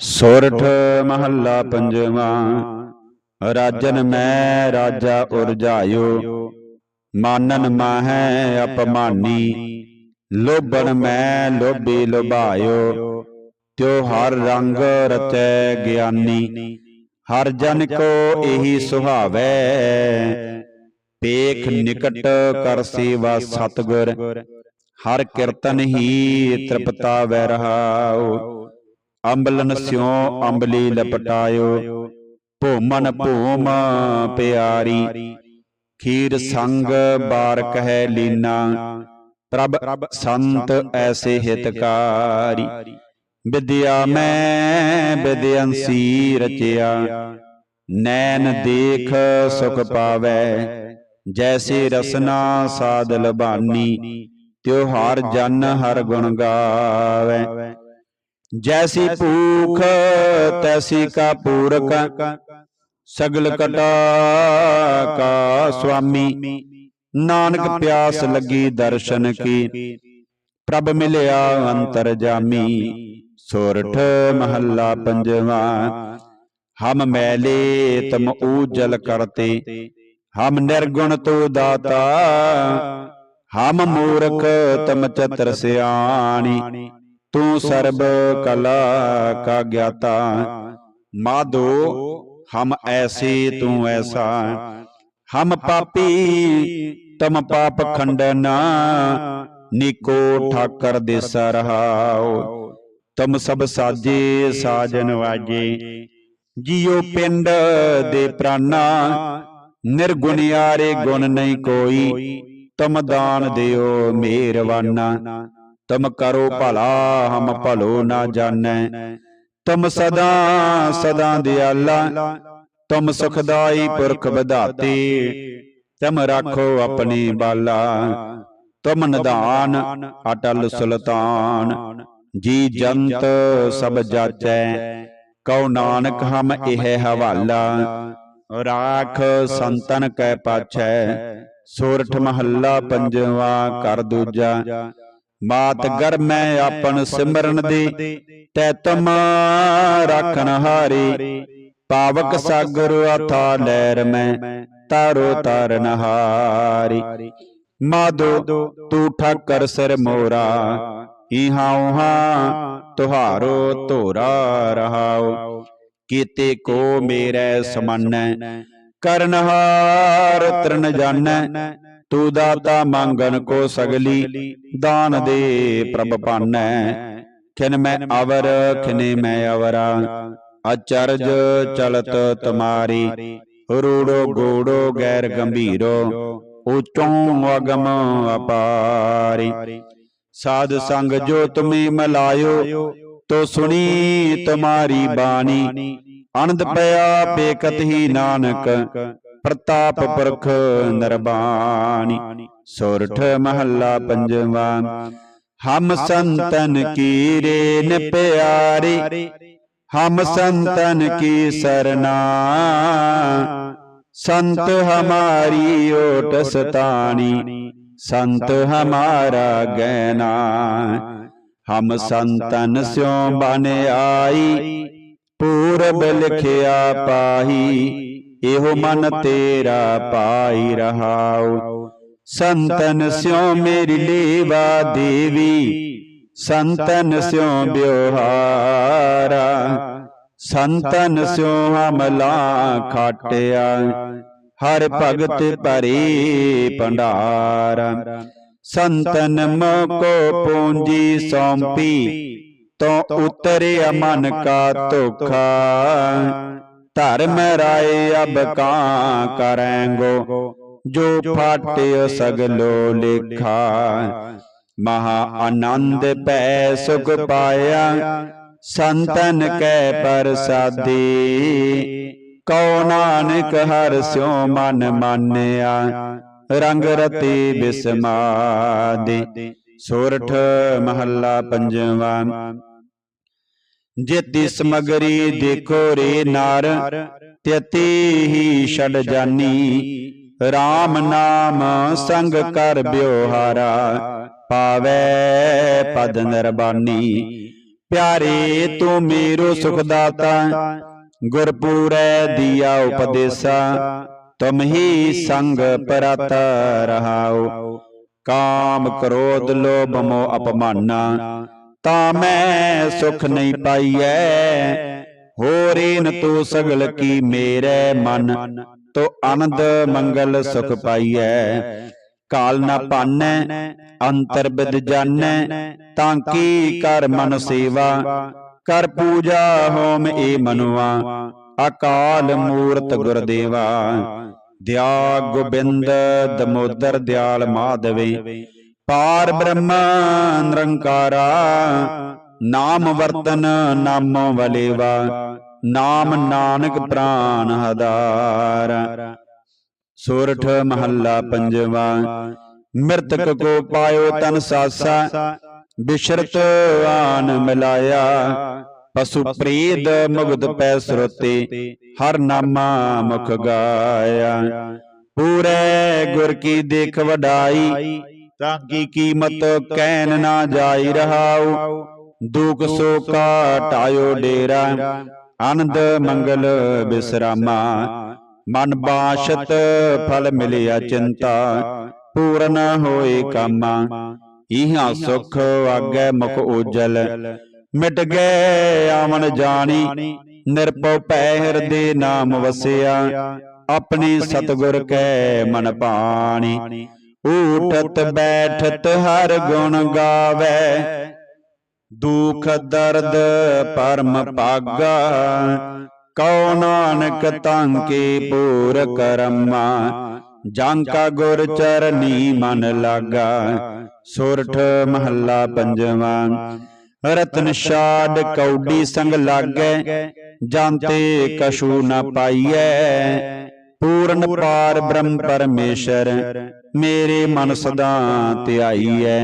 ਸੋਰਠ ਮਹੱਲਾ ਪੰਜਵਾਂ। ਰਾਜਨ ਮੈਂ ਰਾਜਾ ਉਰਜਾਇਓ ਮਾਨਨ ਮਾਹੈ ਅਪਮਾਨੀ। ਲੋਭਣ ਮੈਂ ਲੋਭੀ ਲੋਭਾਇਓ। ਤਿਉ ਹਰ ਰੰਗ ਰਚੈ ਗਿਆਨੀ। ਹਰ ਜਨ ਕੋ ਇਹੀ ਸੁਹਾਵੈ। ਪੇਖ ਨਿਕਟ ਕਰ ਸੇਵਾ ਸਤਗੁਰ। ਹਰ ਕੀਰਤਨ ਹੀ ਤ੍ਰਿਪਤਾ ਵੈ ਰਹਾਉ। ਅੰਬਲਨ ਸਿਉ ਅੰਬਲੀ ਲਪਟਾਇਓ ਭੂਮਨ ਭੂਮ ਪਿਆਰੀ ਖੀਰ ਸੰਗ ਬਾਰਕ ਹੈ ਲੀਨਾ ਪ੍ਰਭ ਸੰਤ ਐਸੇ ਹਿਤਕਾਰੀ। ਵਿਦਿਆ ਮੈਂ ਵਿਦਿਅੰਸੀ ਰਚਿਆ। ਨੈਣ ਦੇਖ ਸੁਖ ਪਾਵੈ। ਜੈਸੇ ਰਸਨਾ ਸਾਧ ਲਬਾਨੀ ਤਿਉ ਹਰ ਜਨ ਹਰ ਗੁਣ ਗਾਵੈ। ਜੈਸੀ ਭੂਖ ਤੈਸੀ ਕਾ ਪੂਰਕ ਸਗਲ ਕਟਾ ਕਾ ਸੁਆਮੀ। ਨਾਨਕ ਪਿਆਸ ਲੱਗੀ ਦਰਸ਼ਨ ਕੀ। ਪ੍ਰਭ ਮਿਲਿਆ ਅੰਤਰ ਜਾਮੀ। ਸੋਰਠ ਮਹੱਲਾ ਪੰਜਵਾ। ਹਮ ਮੈਲੇ ਤਮ ਊਜਲ ਕਰਤੇ। ਹਮ ਨਿਰਗੁਣ ਤੂ ਦਾਤਾ। ਹਮ ਮੂਰਖ ਤਮ ਚਤਰ ਸਿਆਣੀ। ਤੂੰ ਸਰਬ ਕਲਾ ਕਾ ਗਿਆਤਾ। ਮਾਧੋ ਹਮ ਐਸੇ ਤੂੰ ਐਸਾ। ਹਮ ਪਾਪੀ ਤਮ ਪਾਪ ਖੰਡਨਾ। ਨੀਕੋ ਠਾਕਰ ਦੇਸਾ ਰਹਾਓ ਤਮ ਸਭ ਸਾਜੇ ਸਾਜਨ ਵਾਜੇ। ਜੀਉ ਪਿੰਡ ਦੇ ਪ੍ਰਾਨਾ। ਨਿਰਗੁਣਿਆਰੇ ਗੁਣ ਨਹੀਂ ਕੋਈ। ਤਮ ਦਾਨ ਦਿਓ ਮਿਹਰਵਾਨਾ ਤਮ ਕਰੋ ਭਲਾ, ਹਮ ਭਲੋ ਨਾ ਜਾਣੈ। ਤਮ ਸਦਾ ਸਦਾ ਦਿਆਲਾ, ਤਮ ਸੁਖਦਾਈ ਪੁਰਖ ਵਿਧਾਤੇ। ਤਮ ਰਾਖੋ ਆਪਣੀ ਬਾਲਾ, ਤਮ ਨਿਧਾਨ ਅਟਲ ਸੁਲਤਾਨ। ਜੀ ਜੰਤ ਸਭ ਜਾਚੈ, ਕਉ ਨਾਨਕ ਹਮ ਇਹ ਹਵਾਲਾ। ਰਾਖ ਸੰਤਨ ਕੈ ਪਾਛੈ, ਸੋਰਠ ਮਹੱਲਾ ਪੰਜਵਾ ਕਰ ਦੂਜਾ। ਮਾਤ ਗਰ ਮੈਂ ਆਪਨ ਸਿਮਰਨ ਦੇ ਤੈ ਤਮ ਰਾਖਨ ਹਾਰੇ। ਪਾਵਕ ਸਾਗਰ ਅਥਾ ਲਹਿਰ ਮੈਂ ਤਾਰੋ ਤਾਰਨ ਹਾਰੀ ਮਾਦੋ ਤੂੰ ਠਾਕਰ ਸਿਰ ਮੋਰਾ। ਇਹਾਂ ਉਹਾਂ ਤੁਹਾਰੋ ਧੋਰਾ ਰਹਾਉ ਕੀਤੇ ਕੋ ਮੇਰੇ ਸਮਾਨੈ ਕਰਨਹਾਰ ਤਰਨ ਜਾਣੈ। ਤੂੰ ਦਾਤਾ ਮੰਗਣ ਕੋ ਸਗਲੀ, ਦਾਨ ਦੇ ਪ੍ਰਭ ਪਾਨੈ ਖਿਨ ਮੈਂ ਅਵਰ ਖਿਨੇ ਮੈਂ ਅਵਰਾ ਅਚਰਜ ਚਲਤ ਤੁਮਾਰੀ। ਰੂੜੋ ਗੋੜੋ ਗੈਰ ਗੰਭੀਰੋ, ਉਚੋਂ ਅਗਮ ਅਪਾਰੀ। ਸਾਧ ਸੰਗ ਜੋ ਤੁਮੇ ਮਲਾਇਓ, ਤੋ ਸੁਣੀ ਤੁਮਾਰੀ ਬਾਣੀ। ਅਨੰਦ ਪਿਆ ਬੇਕਤ ਹੀ ਨਾਨਕ ਪ੍ਰਤਾਪ ਪੁਰਖ ਨਰਬਾਣੀ ਸੋਰਠ ਮਹੱਲਾ ਪੰਜਵਾ। ਹਮ ਸੰਤਨ ਕੀ ਰੇਨ ਪਿਆਰੀ ਹਮ ਸੰਤਨ ਕੀ ਸਰਨਾ। ਸੰਤ ਹਮਾਰੀ ਓਟ ਸਤਾਣੀ ਸੰਤ ਹਮਾਰਾ ਗੈਨਾ ਹਮ ਸੰਤਨ ਸਿਉ ਬਨ ਆਈ ਪੂਰਬ ਲਿਖਿਆ ਪਾਹੀ। ਇਹੋ ਮਨ ਤੇਰਾ ਪਾਈ ਰਹਾਉ ਸੰਤਨ ਸਿਉ ਮੇਰੀ ਲੇਵਾ ਦੇਵੀ। ਸੰਤਨ ਸਿਉ ਬਿਵਹਾਰਾ ਸੰਤਨ ਸਿਉ ਹਮਲਾ ਖਾਟਿਆ। ਹਰ ਭਗਤ ਭਰੀ ਭੰਡਾਰ। ਸੰਤਨ ਮੋਕੋ ਪੂੰਜੀ ਸੌਂਪੀ। ਤੋ ਉਤਰਿਆ ਮਨ ਕਾ ਧੋਖਾ। ਧਰਮ ਰਾਏ ਅਬ ਕਾਂ ਕਰੈਂਗੋ ਜੋ ਫਾਟਿਓ ਸਗਲੋ ਲੇਖਾ। ਮਹਾ ਆਨੰਦ ਪੈ ਸੁਖ ਪਾਇਆ। ਸੰਤਨ ਕੈ ਪ੍ਰਸਾਦੀ। ਕਉ ਨਾਨਕ ਹਰ ਸਿਉ ਮਨ ਮਾਨਿਆ। ਰੰਗ ਰਤੀ ਬਿਸਮਾਦੀ। ਸੋਰਠ ਮਹੱਲਾ ਪੰਜਵਾ। ਜੇਤੀ ਸਮਗਰੀ ਦੇਖੋ ਰੇ ਨਾਰ ਤਿਤੀ ਹੀ ਛੜ ਜਾਨੀ। RAM ਨਾਮ ਸੰਗ ਕਰ ਬਿਵਹਾਰਾ ਪਾਵੇ ਪਦ ਨਿਰਬਾਨੀ। ਪਿਆਰੇ ਤੂੰ ਮੇਰੋ ਸੁਖ ਦਾਤਾ। ਗੁਰਪੂਰੈ ਦੀਆ ਉਪਦੇਸਾ। ਤੁਮ ਹੀ ਸੰਗ ਪਰਤ ਰਹਾਉ ਕਾਮ ਕ੍ਰੋਧ ਲੋਭ ਮੋਹ ਅਪਮਾਨਾ। ਤਾਂ ਮੈਂ ਸੁਖ ਨਹੀਂ ਪਾਈਐ। ਹੋਰੀਨ ਤੂੰ ਸਗਲ ਕੀ ਮੇਰੇ ਮਨ, ਤੋ ਆਨੰਦ, ਮੰਗਲ, ਸੁਖ ਪਾਈਐ। ਕਾਲ ਨਾ ਪਾਨੈ, ਅੰਤਰ ਬਿਦ ਜਾਣੈ ਤਾਂ ਕੀ ਕਰ ਮਨ ਸੇਵਾ। ਕਰ ਪੂਜਾ ਹੋਮ ਏ ਮਨੁਆ, ਅਕਾਲ ਮੂਰਤ ਗੁਰਦੇਵਾ। ਦਿਆ ਗੋਬਿੰਦ ਦਮੋਦਰ ਦਿਆਲ ਮਾਧਵੇ ਪਾਰ ਬ੍ਰਹਮ ਨਿਰੰਕਾਰਾ ਨਾਮ ਵਰਤਨ ਨਾਮੋ ਵਲੇਵਾ ਨਾਮ ਨਾਨਕ ਪ੍ਰਾਨ ਹਦਾਰ। ਸੋਰਠ ਮਹੱਲਾ ਪੰਜਵਾ ਮਿਰਤਕ ਕੋ ਪਾਇਓ ਤਨ ਸਾਸਾ। ਬਿਸ਼ਰਤ ਆਨ ਮਿਲਾਇਆ। ਪਸ਼ੂ ਪ੍ਰੀਦ ਮੁਗਦ ਪੈ ਸਰੋਤੇ ਹਰ ਨਾਮਾ ਮੁਖ ਗਾਇਆ। ਪੂਰੇ ਗੁਰ ਕੀ ਦੇਖ ਵਡਾਈ। ਤਾਂ ਕੀ ਕੀਮਤ ਕਹਿਣ ਨਾ ਜਾਈ ਰਹਾਉ, ਦੁਖ ਸੋ ਟਾਇਓ ਡੇਰਾ, ਆਨੰਦ ਮੰਗਲ ਬਿਸਰਾਮਾ, ਮਨ ਬਾਸ਼ਤ ਫਲ ਮਿਲਿਆ ਚਿੰਤਾ, ਪੂਰਨ ਹੋਏ ਕਾਮਾ ਇਹਾਂ ਸੁਖ ਆਗੇ ਮੁਖ ਉਜਲ, ਮਿਟ ਗਏ ਆਵਣ ਜਾਣੀ, ਨਿਰਭਉ ਭੈ ਹਿਰਦੇ ਨਾਮ ਵਸਿਆ, ਆਪਣੇ ਸਤਿਗੁਰ ਕੈ ਮਨ ਪਾਣੀ ਊਠਤ ਬੈਠਤ ਹਰ ਗੁਣ ਗਾਵੇ। ਦੁਖ ਦਰਦ ਪਰਮ ਭਾਗਾ। ਕਉ ਨਾਨਕ ਤਾਂਕੇ ਪੂਰ ਕਰਮਾ। ਜਾਂ ਕਾ ਗੁਰ ਚਰਨੀ ਮਨ ਲਾਗਾ। ਸੁਰਠ ਮਹੱਲਾ ਪੰਜਵਾ। ਰਤਨ ਛਾੜ ਕੌਡੀ ਸੰਗ ਲਾਗੈ। ਜਾਂਤੇ ਕਛੂ ਨ ਪਾਈਐ। ਪੂਰਨ ਪਾਰ ਬ੍ਰਹਮ ਪਰਮੇਸ਼ਰ ਮੇਰੇ ਮਨ ਸਦਾ ਧਿਆਈਐ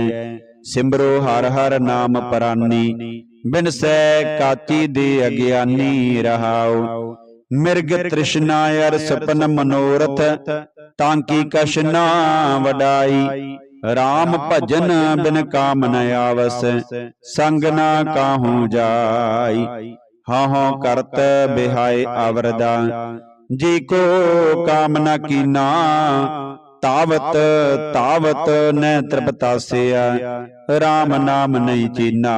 ਸਿਮਰੋ ਹਰ ਹਰ ਨਾਮ ਪਰਾਨੀ ਬਿਨਸੈ ਕਾਤੀ ਦੇ ਅਗਿਆਨੀ ਰਹਾਉ ਮਿਰਗ ਤ੍ਰਿਸ਼ਨਾ ਅਰ ਸਪਨ ਮਨੋਰਥ ਤਾਂ ਕੀ ਕਛ ਨਾ ਵਡਾਈ। RAM ਭਜਨ ਬਿਨ ਕਾਮ ਨ ਆਵਸ ਸੰਗ ਨਾ ਕਾਹੂ ਜਾਈ। ਹਾਂ ਹਾਂ ਕਰਤ ਬਿਹਾਏ ਅਵਰਦਾ ਜੀ ਕੋ ਕਾਮ ਨ ਕੀਨਾ, ਤਾਵਤ ਤਾਵਤ ਨੈ ਤ੍ਰਿਪਤਾਸਿਆ RAM ਨਾਮ ਨਹੀਂ ਚੀਨਾ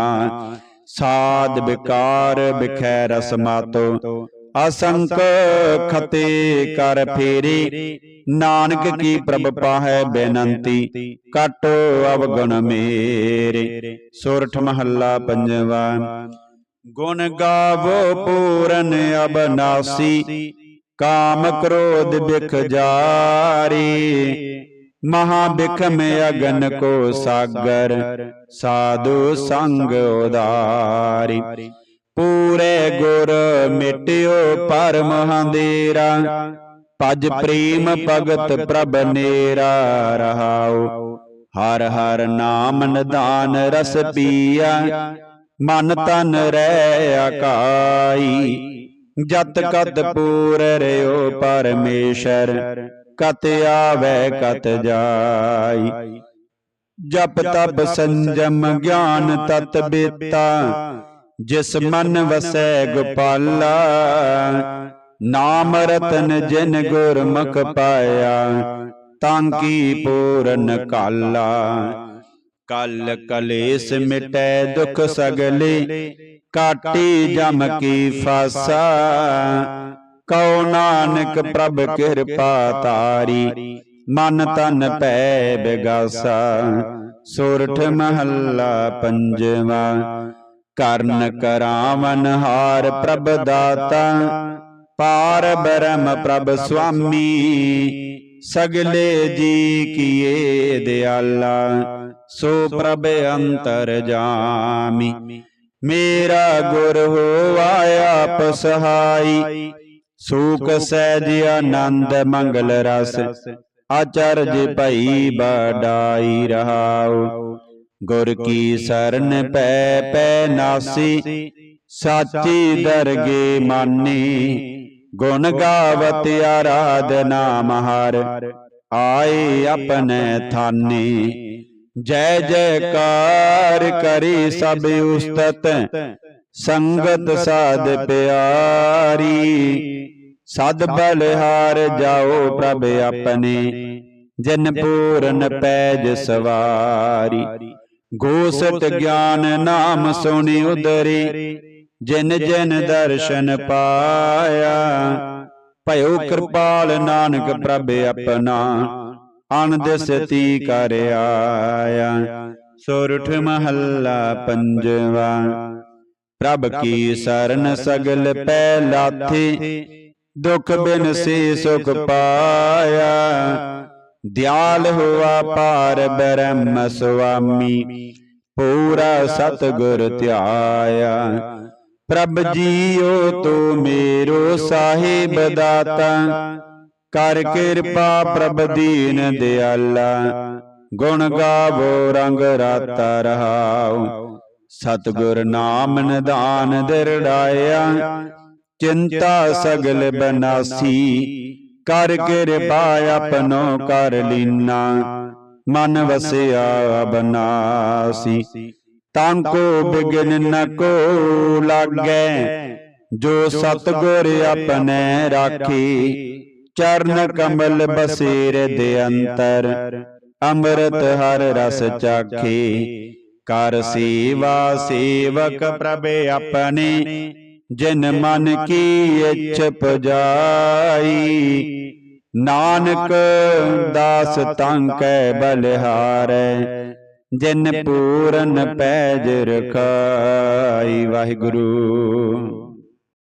ਸਾਧ ਵਿਕਾਰ ਬਿਖੈ ਰਸ ਮਾਤੋ ਅਸੰਕ ਖਤੇ ਕਰ ਫੇਰੇ। ਨਾਨਕ ਕੀ ਪ੍ਰਭ ਪਾਹੈ ਬੇਨੰਤੀ, ਕਟ ਅਵਗੁਣ ਮੇਰੇ। ਸੁਰਠ ਮਹੱਲਾ ਪੰਜਵਾ, ਗੁਣ ਗਾਵੋ ਪੂਰਨ ਅਬਨਾਸੀ। ਕਾਮ ਕ੍ਰੋਧ ਬਿਖ ਜਾਰੀ। ਮਹਾ ਬਿਖਮ ਅਗਨ ਕੋ ਸਾਗਰ। ਸਾਧੂ ਸੰਗ ਉਦਾਰੀ ਪੂਰੇ ਗੁਰ ਮਿਟਿਓ ਪਰਮ ਹੰਦੇਰਾ। ਭਜ ਪ੍ਰੇਮ ਭਗਤ ਪ੍ਰਭ ਨੇਰਾ ਰਹਾਉ। ਹਰ ਹਰ ਨਾਮ ਨਿਦਾਨ ਰਸ ਪੀਆ। ਮਨ ਤਨ ਰਹਿ ਆਕਾਈ ਜਤ ਕਤ ਪੂਰ ਰਿਓ ਪਰਮੇਸ਼ਰ ਕਤ ਆਵੇ ਕਤ ਜਾਈ। ਜਪ ਤਪ ਸੰਜਮ ਗਿਆਨ ਤਤ ਬੇਤਾ। ਜਿਸ ਮਨ ਵਸੈ ਗੋਪਾਲਾ। ਨਾਮ ਰਤਨ ਜਿਨ ਗੁਰਮੁਖ ਪਾਇਆ। ਤਾਂ ਕੀ ਪੂਰਨ ਕਾਲਾ। ਕਲ। ਕਲੇਸ਼ ਮਿਟੈ ਦੁਖ ਸਗਲੇ। ਕਾਟੀ ਜਮ ਕੀ ਫਾਸਾ। ਕਉ ਨਾਨਕ ਪ੍ਰਭ ਕਿਰਪਾ ਤਾਰੀ। ਮਨ ਤਨ ਪੈ ਬਿਗਾਸਾ। ਸੋਰਠ ਮਹੱਲਾ ਪੰਜਵਾ। ਕਰਨ ਕਰਾਵਨ ਹਾਰ ਪ੍ਰਭ ਦਾਤਾ। ਪਾਰ ਬ੍ਰਹਮ ਪ੍ਰਭ ਸੁਆਮੀ। ਸਗਲੇ ਜੀ ਕੀਏ ਦਿਆਲਾ। ਸੋ ਪ੍ਰਭ ਅੰਤਰ ਜਾਮੀ। ਮੇਰਾ ਗੁਰ ਹੋਆ ਆਪ ਸਹਾਈ ਸੂਖ ਸਹਿਜ ਆਨੰਦ ਮੰਗਲ ਰਸ। ਆਚਰਜ ਭਈ ਬਡਾਈ ਰਹਾਉ। ਗੁਰ ਕੀ ਸਰਨ ਪੈ ਪੈ ਨਾਸੀ। ਸਾਚੀ ਦਰਗੇ ਮਾਨੀ। ਗੁਣ ਗਾਵਤ ਆਰਾਧਨਾ ਮਹਾਰ। ਆਏ ਆਪਣੇ ਥਾਨੀ। ਜੈ ਜੈਕਾਰ ਕਰੀ ਸਭ ਉਸਤਤ ਸੰਗਤ ਸਾਧ ਪਿਆਰੀ। ਸਦ ਬਲਿਹਾਰ ਜਾਓ ਪ੍ਰਭ ਆਪਣੇ। ਜਨ ਪੂਰਨ ਪੈਜ ਸਵਾਰੀ। ਗੋਸਤ ਗਿਆਨ ਨਾਮ ਸੁਣੀ ਉਦਰੀ ਜਿਨ ਜਿਨ ਦਰਸ਼ਨ ਪਾਇਆ। ਭਇਓ ਕਿਰਪਾਲ ਨਾਨਕ ਪ੍ਰਭ ਆਪਣਾ। ਅਨੰਦ ਸਤੀ ਕਰ ਆਇਆ। ਸੋਰਠ ਮਹੱਲਾ ਪੰਜਵਾ। ਪ੍ਰਭ ਕੀ ਸਰਨ ਸਗਲ ਪੈ ਲਾਥੇ ਦੁਖ ਬਿਨ ਸੇ ਸੁਖ ਪਾਇਆ। ਦਿਆਲ ਹੋਆ ਪਾਰ ਬ੍ਰਹਮ ਸੁਆਮੀ। ਪੂਰਾ ਸਤਗੁਰ ਧਿਆਇਆ। ਪ੍ਰਭ ਜੀਓ ਤੂੰ ਮੇਰੋ ਸਾਹਿਬ ਦਾਤਾ। ਕਰ ਕਿਰਪਾ ਪ੍ਰਭ ਦੀਨ ਦਿਆਲਾ। ਗੁਣ ਗਾਵੋ ਰੰਗ ਰਾਤਾ ਰਹਾਉ ਸਤਗੁਰ ਨਾਮ ਨਿਦਾਨ ਦਿਰੜਾਇਆ ਚਿੰਤਾ ਸਗਲ ਬਨਾਸੀ। ਕਰ ਕਿਰਪਾ ਆਪਨੋ ਕਰ ਲੀਨਾ। ਮਨ ਵਸਿਆ ਬਨਾਸੀ। ਤਾਂ ਕੋ ਬਿਗਨ ਨ ਕੋ ਲਾਗੈ। ਜੋ ਸਤਗੁਰ ਆਪਣੇ ਰਾਖੀ। ਚਰਨ ਕਮਲ ਬਸੇਰ ਦੇ ਅੰਤਰ। ਅੰਮ੍ਰਿਤ ਹਰ ਰਸ ਚਾਖੀ। ਕਰ ਸੇਵਾ ਸੇਵਕ ਪ੍ਰਭ ਆਪਣੇ। ਜਿਨ ਮਨ ਕੀ ਇੱਛ ਪੁਜਾਈ ਨਾਨਕ ਦਾਸ ਤੰ ਕੈ ਬਲਿਹਾਰੈ। ਜਿਨ ਪੂਰਨ ਪੈਜ ਰਖਾਈ। ਵਾਹਿਗੁਰੂ।